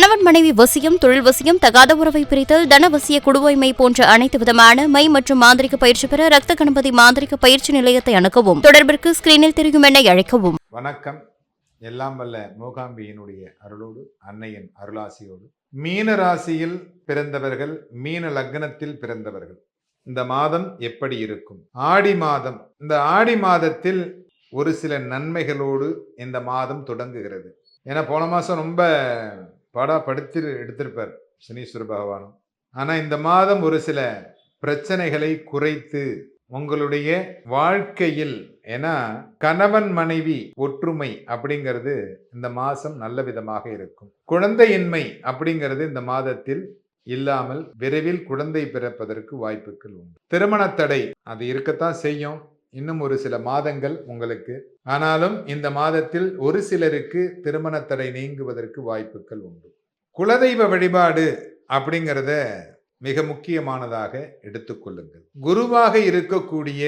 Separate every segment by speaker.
Speaker 1: கணவன் மனைவி வசியம் தொழில் வசியம் தகாத உறவை பிரித்தல் தனவசிய குடுவைமை போன்ற அனைத்து விதமான மை மற்றும் மாந்திரிக பயிற்சி பெற ரத்த கணபதி மாந்திரிக பயிற்சி நிலையத்தை அணுகவும். தொடர்பிற்கு ஸ்கிரீனில் தெரியும் என அழைக்கவும்.
Speaker 2: வணக்கம். எல்லாம் வல்ல மூகாம்பியினுடைய அருளோடு அன்னையின் அருளாசியோடு. மீன ராசியில் பிறந்தவர்கள் மீன லக்னத்தில் பிறந்தவர்கள். இந்த மாதம் எப்படி இருக்கும்? ஆடி மாதம். இந்த ஆடி மாதத்தில் ஒரு சில நன்மைகளோடு இந்த மாதம் தொடங்குகிறது. ஏன்னா போன மாதம் ரொம்ப பாடா படுத்தி எடுத்திருப்பார் சனீஸ்வர பகவானும். ஆனால் இந்த மாதம் ஒரு சில பிரச்சனைகளை குறைத்து உங்களுடைய வாழ்க்கையில் ஏன்னா கணவன் மனைவி ஒற்றுமை அப்படிங்கிறது இந்த மாதம் நல்ல விதமாக இருக்கும். குழந்தையின்மை அப்படிங்கிறது இந்த மாதத்தில் இல்லாமல் விரைவில் குழந்தை பிறப்பதற்கு வாய்ப்புகள் உண்டு. திருமண தடை அது இருக்கத்தான் செய்யும். இன்னும் ஒரு சில மாதங்கள் உங்களுக்கு. ஆனாலும் இந்த மாதத்தில் ஒரு சிலருக்கு திருமண தடை நீங்குவதற்கு வாய்ப்புகள் உண்டு. குலதெய்வ வழிபாடு அப்படிங்கிறத மிக முக்கியமானதாக எடுத்துக்கொள்ளுங்கள் குருவாக இருக்கக்கூடிய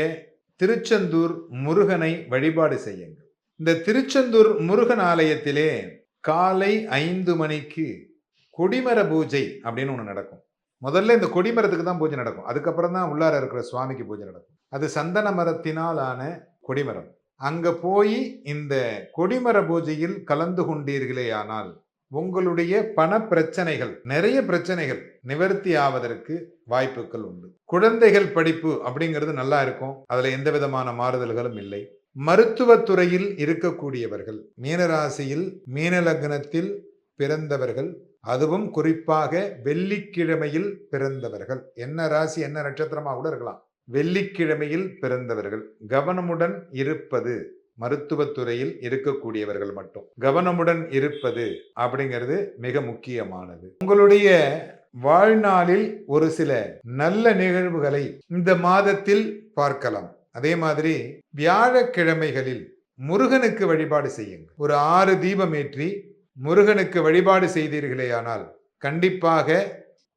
Speaker 2: திருச்செந்தூர் முருகனை வழிபாடு செய்யுங்கள். இந்த திருச்செந்தூர் முருகன் ஆலயத்திலே காலை ஐந்து மணிக்கு கொடிமர பூஜை அப்படின்னு ஒன்று நடக்கும். முதல்ல இந்த கொடிமரத்துக்கு தான் பூஜை நடக்கும். அதுக்கப்புறம் தான் உள்ளார இருக்கிற சுவாமிக்கு பூஜை நடக்கும். அது சந்தன மரத்தினால் ஆன கொடிமரம் அங்க போய் இந்த கொடிமர பூஜையில் கலந்து கொண்டீர்களே ஆனால் உங்களுடைய பண பிரச்சனைகள் நிறைய பிரச்சனைகள் நிவர்த்தி ஆவதற்கு வாய்ப்புகள் உண்டு. குழந்தைகள் படிப்பு அப்படிங்கிறது நல்லா இருக்கும். அதுல எந்த விதமான மாறுதல்களும் இல்லை. மருத்துவத்துறையில் இருக்கக்கூடியவர்கள் மீனராசியில் மீன லக்னத்தில் பிறந்தவர்கள் அதுவும் குறிப்பாக வெள்ளிக்கிழமையில் பிறந்தவர்கள். என்ன ராசி என்ன நட்சத்திரமா கூட இருக்கலாம். வெள்ளிக்கிழமையில் பிறந்தவர்கள். கவனமுடன் இருப்பது மருத்துவத்துறையில் இருக்கக்கூடியவர்கள் மட்டும். கவனமுடன் இருப்பது அப்படிங்கிறது மிக முக்கியமானது. உங்களுடைய வாழ்நாளில் ஒரு சில நல்ல நிகழ்வுகளை இந்த மாதத்தில் பார்க்கலாம். அதே மாதிரி வியாழக்கிழமைகளில் முருகனுக்கு வழிபாடு செய்யுங்கள். ஒரு ஆறு தீபம் ஏற்றி முருகனுக்கு வழிபாடு செய்தீர்களேயானால் கண்டிப்பாக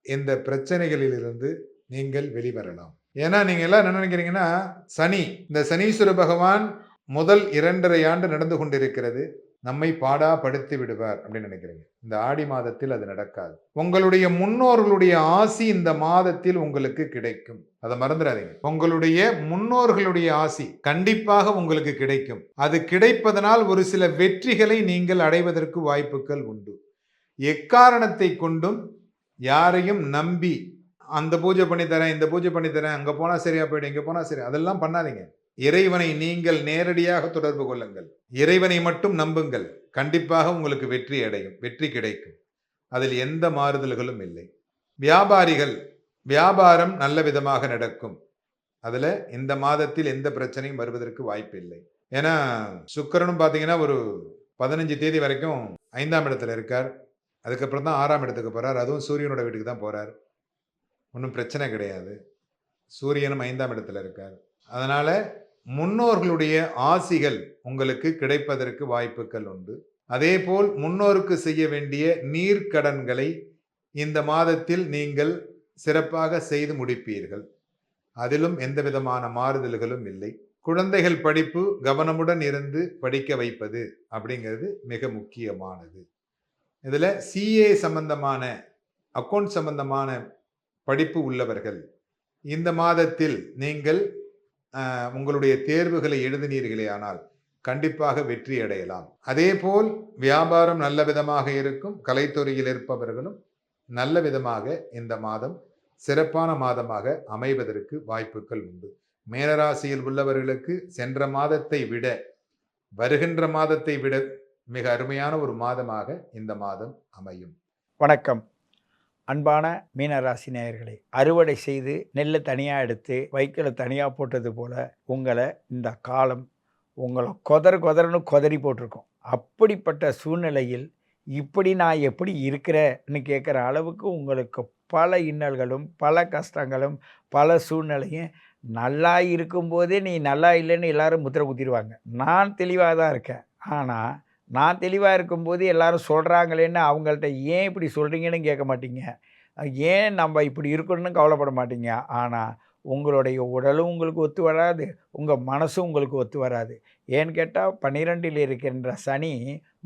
Speaker 2: இந்த பிரச்சனைகளிலிருந்து நீங்கள் வெளிவரலாம். ஏன்னா நீங்க எல்லாம் என்ன நினைக்கிறீங்கன்னா சனி இந்த சனீஸ்வர பகவான் முதல் இரண்டரை ஆண்டு நடந்து கொண்டிருக்கிறது. நம்மை பாடா படுத்து விடுவார் அப்படின்னு நினைக்கிறீங்க. இந்த ஆடி மாதத்தில் அது நடக்காது. உங்களுடைய முன்னோர்களுடைய ஆசி இந்த மாதத்தில் உங்களுக்கு கிடைக்கும். அதை மறந்துடாதீங்க. உங்களுடைய முன்னோர்களுடைய ஆசி கண்டிப்பாக உங்களுக்கு கிடைக்கும். அது கிடைப்பதனால் ஒரு சில வெற்றிகளை நீங்கள் அடைவதற்கு வாய்ப்புகள் உண்டு. எக்காரணத்தை கொண்டும் யாரையும் நம்பி அந்த பூஜை பண்ணி தரேன் இந்த பூஜை பண்ணி தரேன் அங்கே போனால் சரியா போயிடும் இங்கே போனால் சரி அதெல்லாம் பண்ணாதீங்க. இறைவனை நீங்கள் நேரடியாக தொடர்பு கொள்ளுங்கள். இறைவனை மட்டும் நம்புங்கள். கண்டிப்பாக உங்களுக்கு வெற்றி அடையும். வெற்றி கிடைக்கும். அதில் எந்த மாறுதல்களும் இல்லை. வியாபாரிகள் வியாபாரம் நல்ல விதமாக நடக்கும். அதில் இந்த மாதத்தில் எந்த பிரச்சனையும் வருவதற்கு வாய்ப்பு இல்லை. ஏன்னா சுக்கரனும் பார்த்தீங்கன்னா ஒரு பதினஞ்சு தேதி வரைக்கும் ஐந்தாம் இடத்துல இருக்கார். அதுக்கப்புறம் தான் ஆறாம் இடத்துக்கு போகிறார் அதுவும் சூரியனோட வீட்டுக்கு தான் போகிறார் ஒன்றும் பிரச்சனை கிடையாது. சூரியனும் ஐந்தாம் இடத்துல இருக்கார். அதனால் முன்னோர்களுடைய ஆசிகள் உங்களுக்கு கிடைப்பதற்கு வாய்ப்புகள் உண்டு. அதேபோல் முன்னோருக்கு செய்ய வேண்டிய நீர்க்கடன்களை இந்த மாதத்தில் நீங்கள் சிறப்பாக செய்து முடிப்பீர்கள். அதிலும் எந்த விதமான மாறுதல்களும் இல்லை. குழந்தைகள் படிப்பு கவனமுடன் இருந்து படிக்க வைப்பது அப்படிங்கிறது மிக முக்கியமானது. இதில் சிஏ சம்பந்தமான அக்கௌண்ட் சம்பந்தமான படிப்பு உள்ளவர்கள் இந்த மாதத்தில் நீங்கள் உங்களுடைய தேர்வுகளை எழுதினீர்களே ஆனால் கண்டிப்பாக வெற்றி அடையலாம். அதேபோல் வியாபாரம் நல்ல விதமாக இருக்கும் கலைத்துறையில் இருப்பவர்களும் நல்ல விதமாக இந்த மாதம் சிறப்பான மாதமாக அமைவதற்கு வாய்ப்புகள் உண்டு. மேனராசியில் உள்ளவர்களுக்கு சென்ற மாதத்தை விட வருகின்ற மாதத்தை விட மிக அருமையான ஒரு மாதமாக இந்த மாதம் அமையும்.
Speaker 3: வணக்கம். அன்பான மீனராசி நேயர்களே அறுவடை செய்து நெல்லை தனியாக எடுத்து வைக்கல தனியாக போட்டது போல் உங்களை இந்த காலம் உங்களை கொதற கொதறன்னு கொதறி போட்டிருக்கோம். அப்படிப்பட்ட சூழ்நிலையில் இப்படி நான் எப்படி இருக்கிறேன்னு கேட்குற அளவுக்கு உங்களுக்கு பல இன்னல்களும் பல கஷ்டங்களும் பல சூழ்நிலையும் நல்லா இருக்கும்போதே நீ நல்லா இல்லைன்னு எல்லோரும் முத்திரை குத்திடுவாங்க நான் தெளிவாக தான் இருக்கேன். ஆனால் நான் தெளிவாக இருக்கும்போது எல்லாரும் சொல்கிறாங்களேன்னு அவங்கள்ட்ட ஏன் இப்படி சொல்கிறீங்கன்னு கேட்க மாட்டீங்க. ஏன் நம்ம இப்படி இருக்கணும்னு கவலைப்பட மாட்டீங்க? ஆனால் உங்களுடைய உடலும் உங்களுக்கு ஒத்து வராது. உங்கள் மனசும் உங்களுக்கு ஒத்து வராது. ஏன்னு கேட்டால் பன்னிரெண்டில் இருக்கின்ற சனி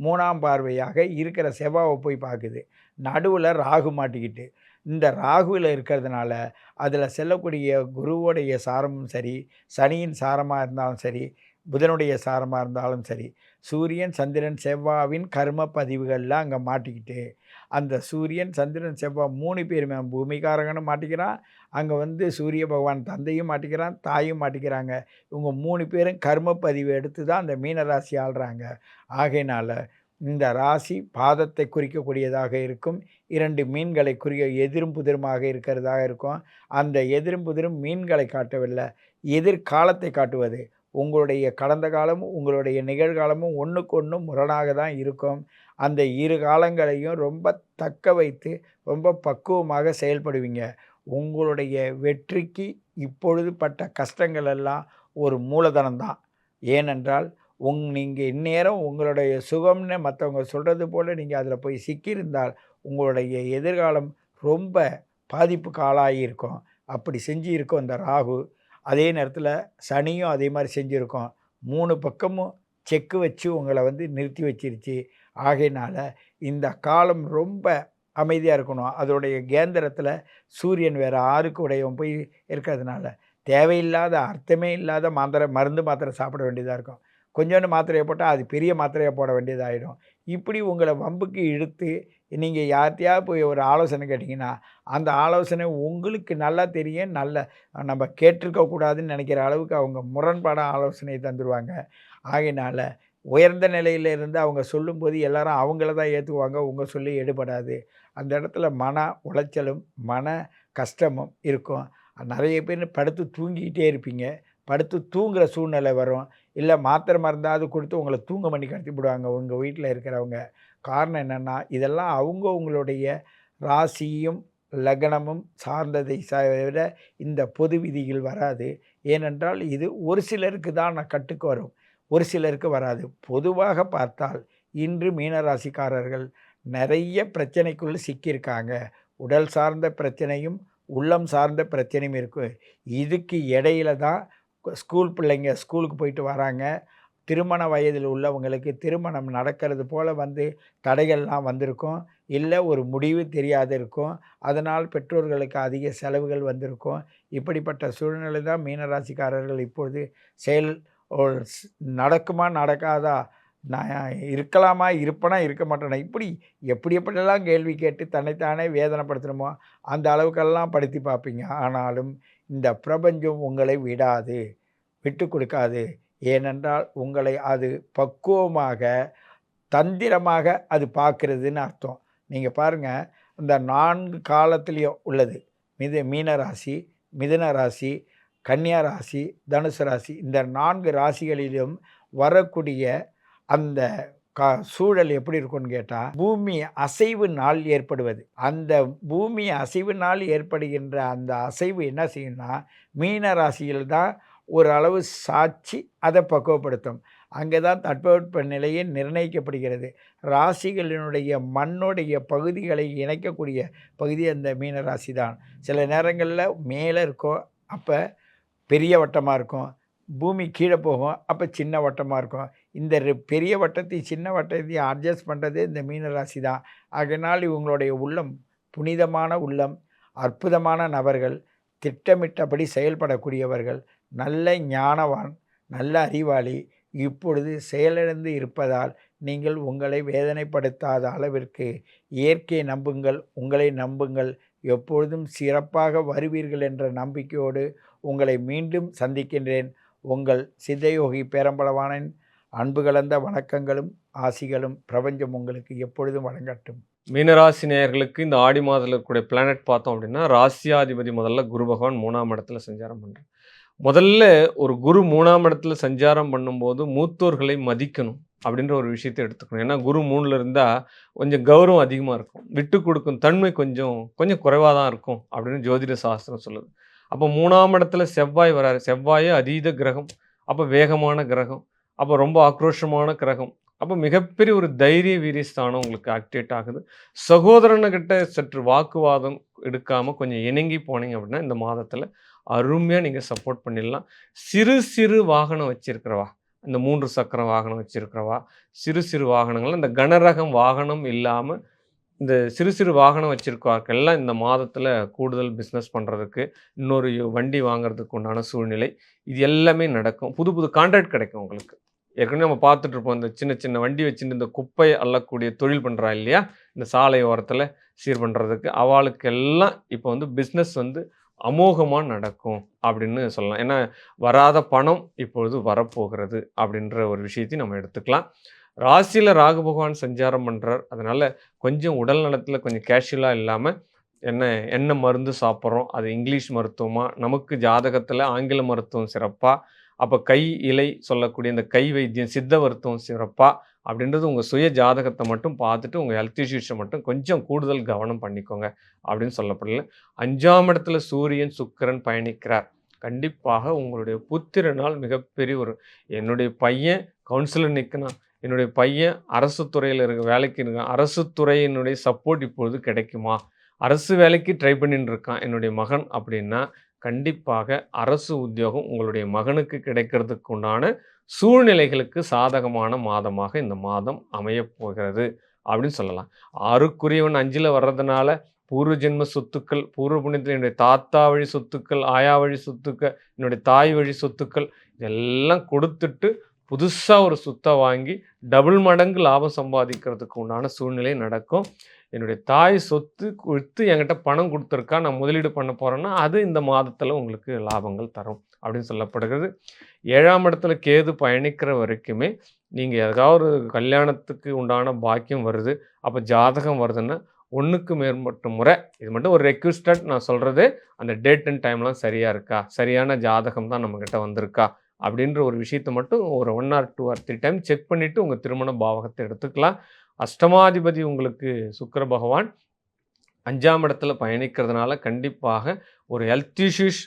Speaker 3: மூணாம் பார்வையாக இருக்கிற செவ்வாவை போய் பார்க்குது நடுவில் ராகு மாட்டிக்கிட்டு. இந்த ராகுவில் இருக்கிறதுனால அதில் செல்லக்கூடிய குருவோடைய சாரமும் சரி சனியின் சாரமாக இருந்தாலும் சரி புதனுடைய சாரமாக இருந்தாலும் சரி சூரியன் சந்திரன் செவ்வாவின் கர்ம பதிவுகள்லாம் அங்கே மாட்டிக்கிட்டு அந்த சூரியன் சந்திரன் செவ்வாய் மூணு பேருமே பூமிகாரகனும் மாட்டிக்கிறான் அங்கே வந்து சூரிய பகவான் தந்தையும் மாட்டிக்கிறான் தாயும் மாட்டிக்கிறாங்க. இவங்க மூணு பேரும் கர்ம பதிவு எடுத்து தான் அந்த மீன ராசி ஆள்றாங்க. ஆகையினால் இந்த ராசி பாதத்தை குறிக்கக்கூடியதாக இருக்கும். இரண்டு மீன்களை குறிய எதிரும் புதிருமாக இருக்கிறதாக இருக்கும். அந்த எதிரும் புதிரும் மீன்களை காட்டவில்லை. எதிர்காலத்தை காட்டுவது. உங்களுடைய கடந்த காலமும் உங்களுடைய நிகழ்காலமும் ஒன்றுக்கு ஒன்று முரணாக தான் இருக்கும். அந்த இரு காலங்களையும் ரொம்ப தக்க வைத்து ரொம்ப பக்குவமாக செயல்படுவீங்க. உங்களுடைய வெற்றிக்கு இப்பொழுது பட்ட கஷ்டங்கள் எல்லாம் ஒரு மூலதனம் தான். ஏனென்றால் உங் நீங்கள் இந்நேரம் உங்களுடைய சுகம்னு மற்றவங்க சொல்கிறது போல் நீங்கள் அதில் போய் சிக்கியிருந்தால் உங்களுடைய எதிர்காலம் ரொம்ப பாதிப்புக்கு ஆளாகி அப்படி செஞ்சு இருக்கும் இந்த ராகு. அதே நேரத்தில் சனியும் அதே மாதிரி செஞ்சுருக்கோம். மூணு பக்கமும் செக்கு வச்சு உங்களை வந்து நிறுத்தி வச்சிருச்சு. ஆகையினால் இந்த காலம் ரொம்ப அமைதியாக இருக்கணும். அதோடைய கேந்திரத்தில் சூரியன் வேறு ஆறுக்கு உடையவன் போய் இருக்கிறதுனால தேவையில்லாத அர்த்தமே இல்லாத மாத்திரை மருந்து மாத்திரை சாப்பிட வேண்டியதாக இருக்கும். கொஞ்சோண்டு மாத்திரையை போட்டால் அது பெரிய மாத்திரையை போட வேண்டியதாகிடும் இப்படி உங்களை வம்புக்கு இழுத்து நீங்கள் யார்கிட்டயாவது போய் ஒரு ஆலோசனை கேட்டிங்கன்னா அந்த ஆலோசனை உங்களுக்கு நல்லா தெரியும் நல்ல நம்ம கேட்டிருக்கக்கூடாதுன்னு நினைக்கிற அளவுக்கு அவங்க முரண்பாடாக ஆலோசனை தந்துடுவாங்க ஆகையினால் உயர்ந்த நிலையில் இருந்து அவங்க சொல்லும்போது எல்லாரும் அவங்கள தான் ஏற்றுக்குவாங்க உங்கள் சொல்லி எடுபடாது. அந்த இடத்துல மன உளைச்சலும் மன கஷ்டமும் இருக்கும். நிறைய பேர் படுத்து தூங்கிக்கிட்டே இருப்பீங்க. படுத்து தூங்குகிற சூழ்நிலை வரும். இல்லை மாத்திரை மருந்தாவது கொடுத்து உங்களை தூங்க பண்ணி கடத்தி விடுவாங்க உங்கள் வீட்டில் இருக்கிறவங்க. காரணம் என்னென்னா இதெல்லாம் அவங்கவுங்களுடைய ராசியும் லக்னமும் சார்ந்ததை விட இந்த பொது விதிகள் வராது. ஏனென்றால் இது ஒரு சிலருக்கு தான் நான் கட்டுக்கு வரும். ஒரு சிலருக்கு வராது. பொதுவாக பார்த்தால் இன்று மீனராசிக்காரர்கள் நிறைய பிரச்சனைக்குள்ளே சிக்கியிருக்காங்க. உடல் சார்ந்த பிரச்சனையும் உள்ளம் சார்ந்த பிரச்சனையும் இருக்குது இதுக்கு இடையில தான் ஸ்கூல் பிள்ளைங்க ஸ்கூலுக்கு போயிட்டு வராங்க. திருமண வயதில் உள்ளவங்களுக்கு திருமணம் நடக்கிறது போல் வந்து தடைகள்லாம் வந்திருக்கும். இல்லை ஒரு முடிவு தெரியாது இருக்கும். அதனால் பெற்றோர்களுக்கு அதிக செலவுகள் வந்திருக்கும். இப்படிப்பட்ட சூழ்நிலை தான் மீனராசிக்காரர்கள் இப்பொழுது செயல் நடக்குமா நடக்காதா? நான் இருக்கலாமா இருப்பனா இருக்க மாட்டேனா? இப்படி எப்படி எப்படியெல்லாம் கேள்வி கேட்டு தன்னைத்தானே வேதனைப்படுத்தணுமோ அந்த அளவுக்கெல்லாம் படுத்தி பார்ப்பீங்க. ஆனாலும் இந்த பிரபஞ்சம் உங்களை விடாது விட்டு கொடுக்காது. ஏனென்றால் உங்களை அது பக்குவமாக தந்திரமாக அது பார்க்குறதுன்னு அர்த்தம். நீங்கள் பாருங்கள் இந்த நான்கு காலத்துலேயும் உள்ளது. மிது மீன ராசி மிதுன ராசி கன்னியா ராசி தனுசு ராசி இந்த நான்கு ராசிகளிலும் வரக்கூடிய அந்த கா சூழல் எப்படி இருக்கும்னு கேட்டால் பூமி அசைவு நாள் ஏற்படுவது. அந்த பூமி அசைவு நாள் ஏற்படுகின்ற அந்த அசைவு என்ன செய்யும்னா மீன ராசியில் தான் ஒரு அளவு சாட்சி அதை பக்குவப்படுத்தும். அங்கே தான் தட்பவெட்ப நிலையே நிர்ணயிக்கப்படுகிறது. ராசிகளினுடைய மண்ணுடைய பகுதிகளை இணைக்கக்கூடிய பகுதி அந்த மீன ராசி தான் சில நேரங்களில் மேலே இருக்கும் அப்போ பெரிய வட்டமாக இருக்கும். பூமி கீழே போகும் அப்போ சின்ன வட்டமாக இருக்கும். இந்த பெரிய வட்டத்தையும் சின்ன வட்டத்தையும் அட்ஜஸ்ட் பண்ணுறது இந்த மீன ராசி தான் அதனால் இவங்களுடைய உள்ளம் புனிதமான உள்ளம் அற்புதமான நபர்கள் திட்டமிட்டபடி செயல்படக்கூடியவர்கள் நல்ல ஞானவான் நல்ல அறிவாளி இப்பொழுது செயலிழந்து இருப்பதால் நீங்கள் உங்களை வேதனைப்படுத்தாத அளவிற்கு இயற்கையை நம்புங்கள் உங்களை நம்புங்கள். எப்பொழுதும் சிறப்பாக வருவீர்கள் என்ற நம்பிக்கையோடு உங்களை மீண்டும் சந்திக்கின்றேன். உங்கள் சித்தயோகி பேரம்பளவானின் அன்பு கலந்த வணக்கங்களும் ஆசிகளும் பிரபஞ்சம் உங்களுக்கு எப்பொழுதும் வழங்கட்டும்.
Speaker 4: மீனராசி நேயர்களுக்கு இந்த ஆடி மாதத்தில் இருக்கக்கூடிய பிளானட் பார்த்தோம் அப்படின்னா ராசியாதிபதி முதல்ல குரு பகவான் மூணாம் இடத்துல சஞ்சாரம் பண்ணுறேன் முதல்ல ஒரு குரு மூணாம் இடத்துல சஞ்சாரம் பண்ணும்போது மூத்தோர்களை மதிக்கணும் அப்படின்ற ஒரு விஷயத்தை எடுத்துக்கணும். ஏன்னா குரு மூணில் இருந்தால் கொஞ்சம் கௌரவம் அதிகமாக இருக்கும். விட்டு கொடுக்கும் தன்மை கொஞ்சம் கொஞ்சம் குறைவாக தான் இருக்கும் அப்படின்னு ஜோதிட சாஸ்திரம் சொல்லுது. அப்போ மூணாம் இடத்துல செவ்வாய் வராரு. செவ்வாயே அதீத கிரகம் அப்போ வேகமான கிரகம் அப்போ ரொம்ப ஆக்ரோஷமான கிரகம் அப்போ மிகப்பெரிய ஒரு தைரிய வீரிய ஸ்தானம் உங்களுக்கு ஆக்டிவேட் ஆகுது. சகோதரனுக்கிட்ட சற்று வாக்குவாதம் எடுக்காமல் கொஞ்சம் இணங்கி போனீங்க அப்படின்னா இந்த மாதத்தில் அருமையாக நீங்கள் சப்போர்ட் பண்ணிடலாம். சிறு சிறு வாகனம் வச்சுருக்கிறவா? இந்த மூன்று சக்கர வாகனம் வச்சுருக்கிறவா? சிறு சிறு வாகனங்கள் இந்த கனரகம் வாகனம் இல்லாமல் இந்த சிறு சிறு வாகனம் வச்சுருக்கவாக்கெல்லாம் இந்த மாதத்தில் கூடுதல் பிஸ்னஸ் பண்ணுறதுக்கு இன்னொரு வண்டி வாங்குறதுக்கு உண்டான சூழ்நிலை இது எல்லாமே நடக்கும். புது புது கான்ட்ராக்ட் கிடைக்கும் உங்களுக்கு. ஏற்கனவே நம்ம பார்த்துட்ருப்போம் இந்த சின்ன சின்ன வண்டி வச்சுட்டு இந்த குப்பை அள்ளக்கூடிய தொழில் பண்ணுறா இல்லையா? இந்த சாலை ஓரத்தில் சீர் பண்ணுறதுக்கு அவளுக்கெல்லாம் இப்போ வந்து பிஸ்னஸ் வந்து அமோகமாக நடக்கும் அப்படின்னு சொல்லலாம். ஏன்னா வராத பணம் இப்பொழுது வரப்போகிறது அப்படின்ற ஒரு விஷயத்தையும் நம்ம எடுத்துக்கலாம். ராசியில் ராகு பகவான் சஞ்சாரம் பண்ணுறார் அதனால் கொஞ்சம் உடல் நலத்தில் கொஞ்சம் கேஷுவலாக இல்லாமல் என்ன என்ன மருந்து சாப்பிட்றோம்? அது இங்கிலீஷ் மருத்துவமா? நமக்கு ஜாதகத்தில் ஆங்கில மருத்துவம் சிறப்பாக அப்போ கை இலை சொல்லக்கூடிய இந்த கை வைத்தியம் சித்த மருத்துவம் சிறப்பாக அப்படின்றது உங்கள் சுய ஜாதகத்தை மட்டும் பார்த்துட்டு உங்கள் ஹெல்த் இஷ்யூஸை மட்டும் கொஞ்சம் கூடுதல் கவனம் பண்ணிக்கோங்க அப்படின்னு சொல்லப்படல. அஞ்சாம் இடத்துல சூரியன் சுக்கிரன் பயணிக்கிறார். கண்டிப்பாக உங்களுடைய புத்திரனால் மிகப்பெரிய ஒரு என்னுடைய பையன் கவுன்சிலர் நிற்கணும் என்னுடைய பையன் அரசு துறையில் இருக்க வேலைக்கு இருக்கான். அரசு துறையினுடைய சப்போர்ட் இப்பொழுது கிடைக்குமா? அரசு வேலைக்கு ட்ரை பண்ணிட்டு இருக்கான் என்னுடைய மகன் அப்படின்னா கண்டிப்பாக அரசு உத்தியோகம் உங்களுடைய மகனுக்கு கிடைக்கிறதுக்கு உண்டான சூழ்நிலைகளுக்கு சாதகமான மாதமாக இந்த மாதம் அமையப் போகிறது அப்படின்னு சொல்லலாம். ஆறுக்குரியவன் அஞ்சில் வர்றதுனால பூர்வ ஜென்ம சொத்துக்கள் பூர்வ புண்ணியத்தில் என்னுடைய தாத்தா வழி சொத்துக்கள் ஆயா வழி சொத்துக்கள் என்னுடைய தாய் வழி சொத்துக்கள் இதெல்லாம் கொடுத்துட்டு புதுசாக ஒரு சொத்தை வாங்கி டபுள் மடங்கு லாபம் சம்பாதிக்கிறதுக்கு உண்டான சூழ்நிலை நடக்கும். என்னுடைய தாய் சொத்து கொடுத்து என்கிட்ட பணம் கொடுத்துருக்கா நான் முதலீடு பண்ண போகிறேன்னா அது இந்த மாதத்தில் உங்களுக்கு லாபங்கள் தரும். அப்படின்னு சொல்லப்படுகிறது. ஏழாம் இடத்துல கேது பயணிக்கிற வரைக்குமே நீங்கள் ஏதாவது ஒரு கல்யாணத்துக்கு உண்டான பாக்கியம் வருது. அப்போ ஜாதகம் வருதுன்னா ஒன்றுக்கு மேற்பட்ட முறை இது மட்டும் ஒரு ரெக்யூஸ்டட் நான் சொல்கிறது அந்த டேட் அண்ட் டைம்லாம் சரியாக இருக்கா? சரியான ஜாதகம் தான் நம்மக்கிட்ட வந்திருக்கா? அப்படின்ற ஒரு விஷயத்தை மட்டும் ஒரு one or two or three time check பண்ணிவிட்டு உங்கள் திருமண பாவகத்தை எடுத்துக்கலாம். அஷ்டமாதிபதி உங்களுக்கு சுக்கர பகவான் அஞ்சாம் இடத்துல பயணிக்கிறதுனால கண்டிப்பாக ஒரு ஹெல்த் இஷ்யூஸ்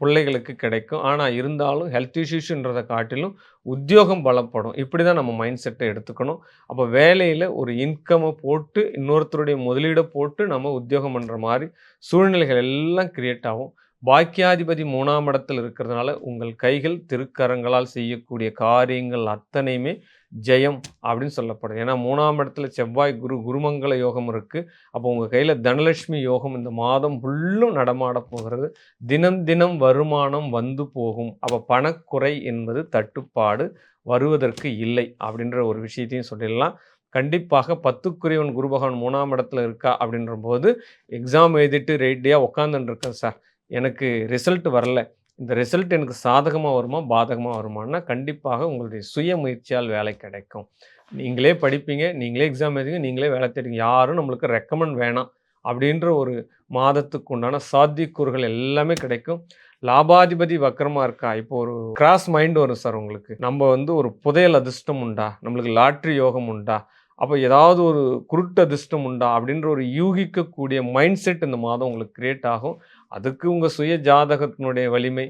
Speaker 4: பிள்ளைகளுக்கு கிடைக்கும். ஆனால் இருந்தாலும் ஹெல்த் இஷ்யூஸ்ன்றதை காட்டிலும் உத்தியோகம் பலப்படும். இப்படி தான் நம்ம மைண்ட் செட்டை எடுத்துக்கணும். அப்போ வேலையில் ஒரு இன்கம்மை போட்டு இன்னொருத்தருடைய முதலீடை போட்டு நம்ம உத்தியோகம் பண்ணுற மாதிரி சூழ்நிலைகள் எல்லாம் க்ரியேட் ஆகும். பாக்கியாதிபதி மூணாம் இடத்தில் இருக்கிறதுனால உங்கள் கைகள் திருக்கரங்களால் செய்யக்கூடிய காரியங்கள் அத்தனையுமே ஜெயம் அப்படின்னு சொல்லப்படுது ஏன்னா மூணாம் இடத்துல செவ்வாய் குரு குருமங்கல யோகம் இருக்குது அப்போ உங்கள் கையில் தனலட்சுமி யோகம் இந்த மாதம் ஃபுல்லும் நடமாட போகிறது. தினம் தினம் வருமானம் வந்து போகும். அப்போ பணக்குறை என்பது தட்டுப்பாடு வருவதற்கு இல்லை அப்படின்ற ஒரு விஷயத்தையும் சொல்லிடலாம். கண்டிப்பாக பத்துக்குரியவன் குருபகவான் மூணாம் இடத்துல இருக்கா அப்படின்ற போது எக்ஸாம் எழுதிட்டு ரெடியாக உட்காந்துருக்கேன் சார். எனக்கு ரிசல்ட் வரல. இந்த ரிசல்ட் எனக்கு சாதகமாக வருமா பாதகமாக வருமானா கண்டிப்பாக உங்களுடைய சுய முயற்சியால் வேலை கிடைக்கும். நீங்களே படிப்பீங்க நீங்களே எக்ஸாம் எழுதிங்க நீங்களே வேலை தேடுங்க. யாரும் நம்மளுக்கு ரெக்கமெண்ட் வேணாம். அப்படின்ற ஒரு மாதத்துக்கு உண்டான சாத்தியக்கூறுகள் எல்லாமே கிடைக்கும். லாபாதிபதி வக்கரமாக இருக்கா? இப்போ ஒரு கிராஸ் மைண்ட் வரும் சார் உங்களுக்கு. நம்ம வந்து ஒரு புதையல் அதிர்ஷ்டம் உண்டா? நம்மளுக்கு லாட்ரி யோகம் உண்டா? அப்போ ஏதாவது ஒரு குருட்டு அதிர்ஷ்டம் உண்டா? அப்படின்ற ஒரு யூகிக்கக்கூடிய மைண்ட் செட் இந்த மாதம் உங்களுக்கு கிரியேட் ஆகும். அதுக்கு உங்கள் சுய ஜாதகத்தினுடைய வலிமை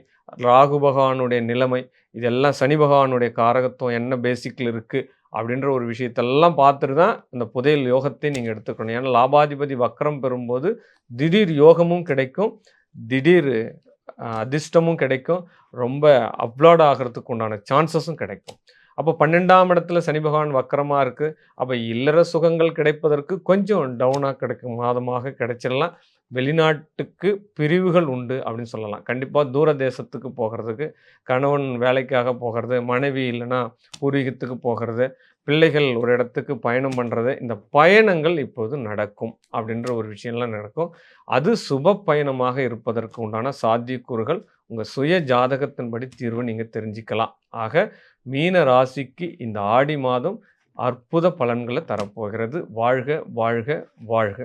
Speaker 4: ராகு பகவானுடைய நிலைமை இதெல்லாம் சனி பகவானுடைய காரகத்துவம் என்ன பேசிக்கில் இருக்குது அப்படின்ற ஒரு விஷயத்தெல்லாம் பார்த்துட்டு தான் இந்த புதையல் யோகத்தை நீங்கள் எடுத்துக்கணும். ஏன்னா லாபாதிபதி வக்கரம் பெறும்போது திடீர் யோகமும் கிடைக்கும் திடீர் அதிர்ஷ்டமும் கிடைக்கும் ரொம்ப அப்லோட் ஆகிறதுக்கு உண்டான சான்சஸும் கிடைக்கும். அப்போ பன்னெண்டாம் இடத்துல சனி பகவான் வக்கரமாக இருக்குது அப்போ இல்லற சுகங்கள் கிடைப்பதற்கு கொஞ்சம் டவுனாக கிடைக்கும் மாதமாக கிடைச்சிடலாம். வெளிநாட்டுக்கு பிரிவுகள் உண்டு அப்படின்னு சொல்லலாம். கண்டிப்பாக தூர தேசத்துக்கு போகிறதுக்கு கணவன் வேலைக்காக போகிறது மனைவி இல்லைன்னா பூர்வீகத்துக்கு போகிறது பிள்ளைகள் ஒரு இடத்துக்கு பயணம் பண்ணுறது இந்த பயணங்கள் இப்போது நடக்கும் அப்படின்ற ஒரு விஷயம்லாம் நடக்கும். அது சுப பயணமாக இருப்பதற்கு உண்டான சாத்தியக்கூறுகள் உங்கள் சுய ஜாதகத்தின்படி தீர்வு நீங்கள் தெரிஞ்சுக்கலாம். ஆக மீன ராசிக்கு இந்த ஆடி மாதம் அற்புத பலன்களை தரப்போகிறது. வாழ்க வாழ்க வாழ்க.